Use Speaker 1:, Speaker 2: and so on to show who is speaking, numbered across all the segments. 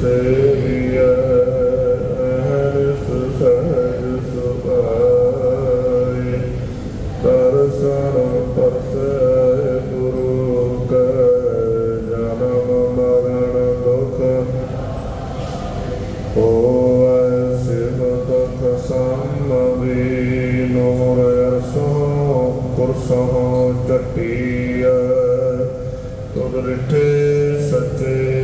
Speaker 1: ਸੇਵੀਐ ਅਹਰਸ ਜਨਮ ਮਰਨ ਦੁਖ। ਹੋਵੈ ਤੁਧ ਰਿਠੇ ਸੱਚੇ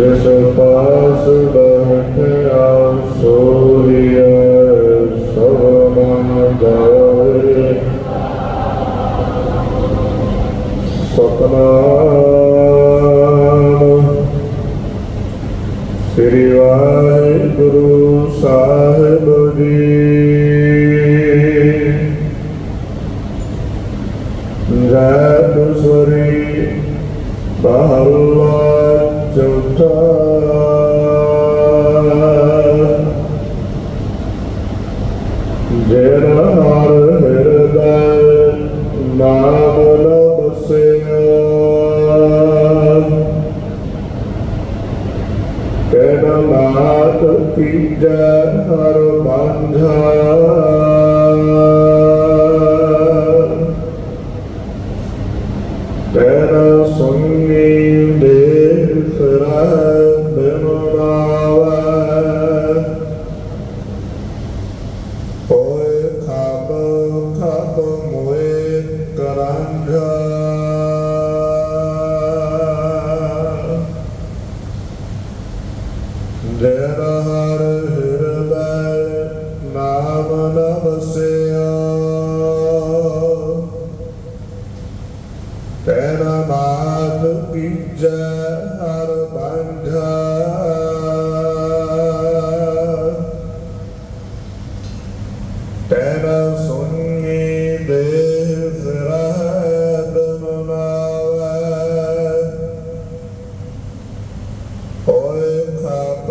Speaker 1: There's a passerby. ਤੇਰਾ ਸੰਗੀ ਦੇ ਫਿਰੈ ਬਿਨ ਨਾਵੈ ਖਾਬ ਖਾਬ ਮੋਏ ਕਰਾਂਝਾ ਜੇਰ ਹਰ ਹਿਰਦੈ ਨਾਮ ਨ ਓਏ ਖਾਪ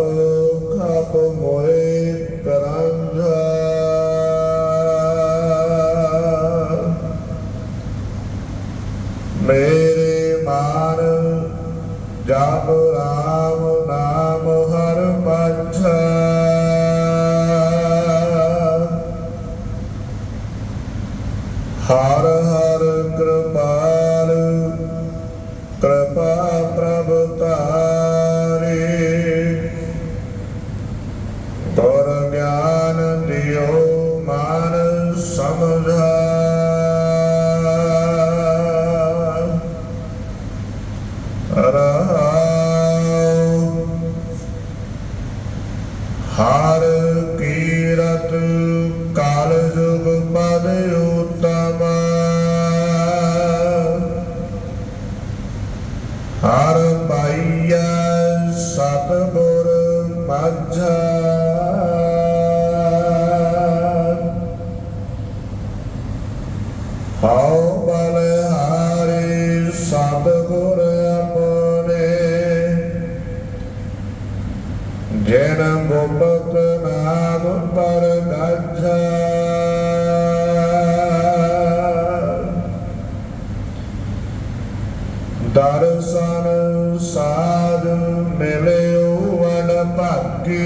Speaker 1: ਖਾਪ ਮੋਏ ਕਰਾਂਝਾ ਮੇਰੇ ਮਾਨ ਜਪ ਰਾਮ ਨਾਮ ਹਰ ਪੰਛਾ ਹਰ ਕਾਲ ਜੁਗ ਪਦ ਉਤਮ ਹਰ ਪਾਈਐ ਸਤ ਮਾਝਾ। ਜਨ ਗੋਪਕ ਨਾਮ ਦਰਸ਼ਨ ਸਾਧ ਮਿਲਿਓ ਵਡ ਭਾਗੀ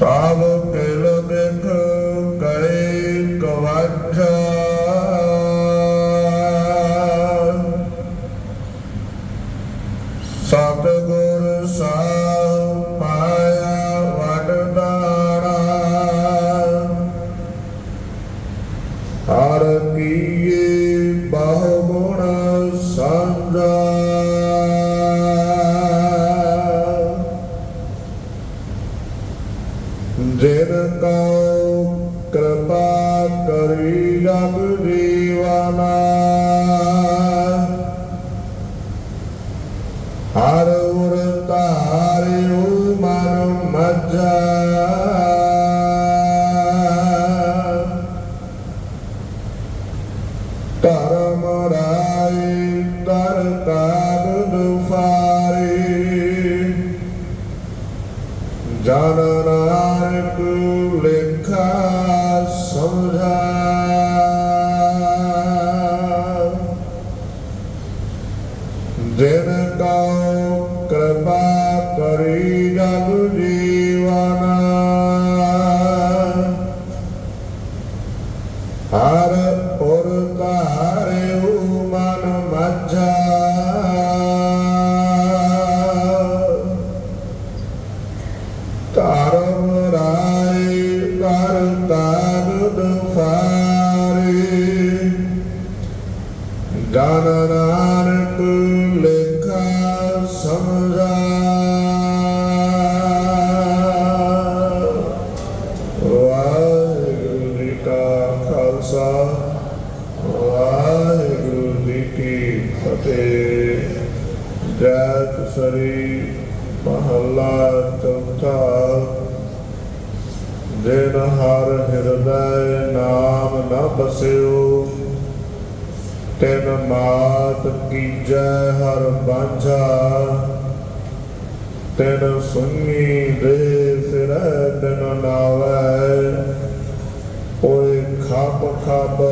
Speaker 1: ਸਭ ਜਿਨ ਕਉ ਕਿਰਪਾ ਕਰੀ ਰਬ ਜੀਵਨਾ ਹਰ ਉਰ ਧਾਰਿਓ ਮਨ ਮಜ್ਜਾ ਕਰਮ ਰਾਏ ਦਰ ਜਨ ਨਾਨਕ ਸਮਝਾ। ਜਿਨ ਕਉ ਕਿਰਪਾ ਕਰੀ ਜਗ ਜੀਵਨ ਹਰ ਪੁਰ ਤਾਰੇ ਕਰ ਤਾਗਦ ਫਾਰੇ ਜਨ ਲੇਖਾ ਸਮਝਾ। ਵਾਹਿਗੁਰੂ ਜੀ ਕਾ ਖਾਲਸਾ, ਵਾਹਿਗੁਰੂ ਜੀ ਕੀ ਫਤਿਹ। ਜੈ ਸ੍ਰੀ ਮਹੱਲਾ ਚੌਥਾ। ਜਿਨ ਹਰ ਹਿਰਦੈ ਨਾਮ ਨ ਬਸਿਓ, ਤਿਨ ਮਾਤ ਕੀਜੈ ਹਰ ਬਾਝਾ, ਤਿਨ ਸੁਣੀ ਦੇ ਫਿਰੈ ਤਿਨ ਨਾਵੈ, ਓਏ ਖਪ ਖਪ